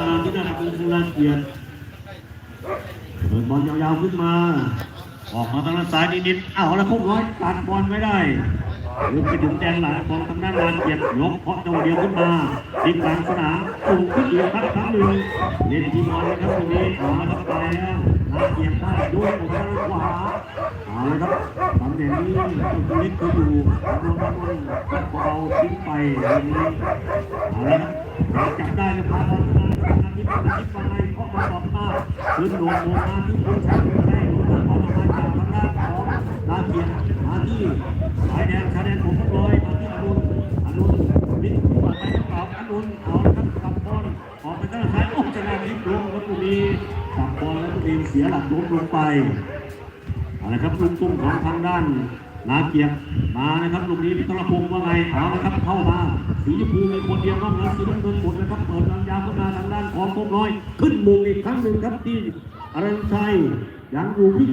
มาที่ด้านคุณสุรเกียรติเปิดบอลยาวๆขึ้นมา ออกมาทางด้านซ้ายนิดๆเอาแล้วพวกน้อยตัดบอลไม่ได้ลึกไปถึงแดนหลังของทางด้านลานเกียรยกเพาะจังหวะเดียวขึ้นมาทิงกลางสนามสูงขึ้นอีกครั้งครั้งหนึ่งเล่นทีมบอลนะครับตรงนี้ออกมาทางไปแล้วลานเกียรติได้ด้วยของทางด้านขวาเอาละครับตำแหน่งนี้ตัวเล็กก็อยู่ลงมาบนก็เบาทิ้งไปอย่างนี้เอาละครับจับได้นะพาบอลมาทางนี้ทางนี้ไปเคาะมาตอบ ขึ้นโดนโดนมาที่ผู้ชายได้โดนเข้ามาจากทางด้านของลาเกียรติมาที่สายแดงชายแดนผมก็ลอยมาที่อรุณอรุณบิดไปแล้วเปล่าอรุณเอาละครับกับบอลออกไปด้านซ้ายโอ้จะแรงนิดลงแล้วตรงนี้กับบอลแล้วตัวเองเสียหลักล้มลงไปอาละครับลูกตุ้มของทางด้านนาเกียรติมานะครับลูกนี้พิทรพงศ์ว่าไงเอาละครับเข้ามาสีชมพูมีคนเดียวนอกนั้นสีน้ำเงินหมดนะครับเปิดทางยาว อย ขึ้นบุกอีกครั้งหนึ่งครับที่อรัญชัยยังอยู่ที่